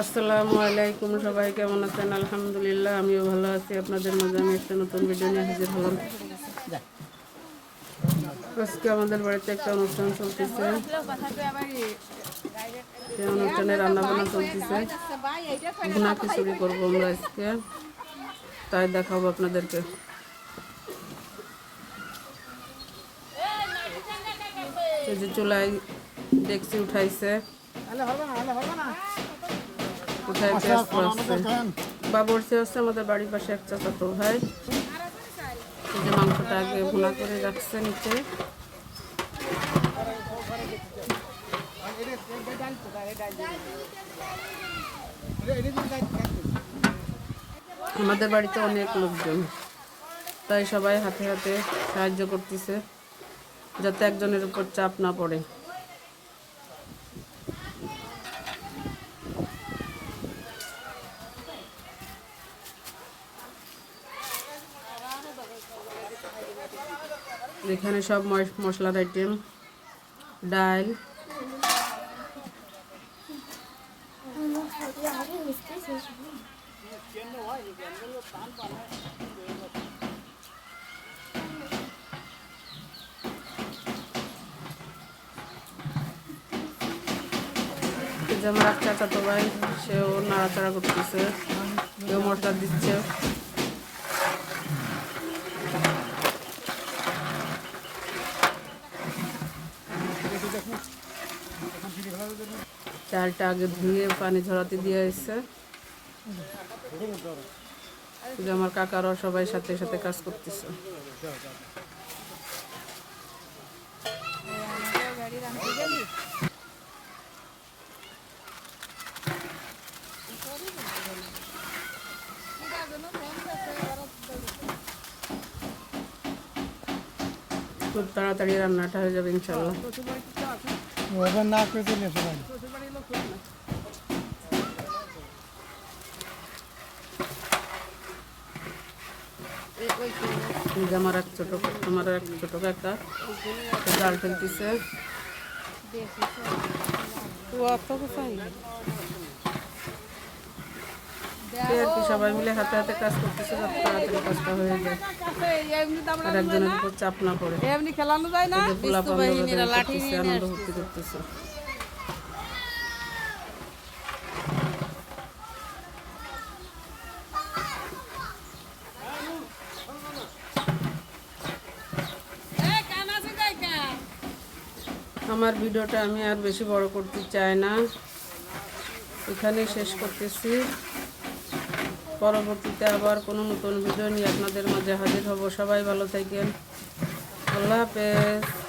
আসসালামু আলাইকুম, সবাই কেমন আছেন? আলহামদুলিল্লাহ, আমিও ভালো আছি। আপনাদের মাঝে আমি একটা নতুন ভিডিও নিয়ে হাজির হলাম। আজকে আমাদের বাড়িতে একটা অনুষ্ঠান চলতেছে। সেই অনুষ্ঠানে রান্না বান্না চলতেছে। ভুনা খিচুড়ি করব আমরা আজকে। তাই দেখাবো আপনাদেরকে। যে চুলায় উঠাইছে। পেঁয়াজ হচ্ছে আমাদের বাড়ির পাশে এক চাচাতো ভাই। এই যে মাংসটা আগে ভুনা করে রাখছে নিচে। আমাদের বাড়িতে অনেক লোকজন তাই সবাই হাতে হাতে সাহায্য করতেছে যাতে একজনের উপর চাপ না পড়ে। এখানে সব মশ- মশলার আইটেম ডাল। আমার এক চাচাতো ভাই, সেও নাড়াচাড়া করতেছে। কেউ মশলা দিচ্ছে। চালটা আগে ধুয়ে পানি ঝরাতে দিয়ে এসছে যে আমার কাকারও সবাই সাথে সাথে কাজ করতেছে। খুব তাড়াতাড়ি রান্নাটা হয়ে যাবে ইনশাল্লাহ। ওভার না করে চলে এসে ভাই এই যে আমার এক ছোট আমার এক ছোট কাকা জাল ফেলতেছে এই আর কি সবাই মিলে হাতে হাতে কাজ করতেছে যাতে তাড়াতাড়ি কাজটা হয়ে যায়। আর একজনের উপর চাপ না পড়ে। এমনি খেলানো যায় না এই যে পোলাপান আনন্দ ফুর্তি করতেছে আমার ভিডিওটা আমি আর বেশি বড় করতে চাই না। এখানে শেষ করতেছি। পরবর্তীতে আবার কোনো নতুন ভিডিও নিয়ে আপনাদের মাঝে হাজির হব। সবাই ভালো থাকেন। আল্লাহ হাফেজ।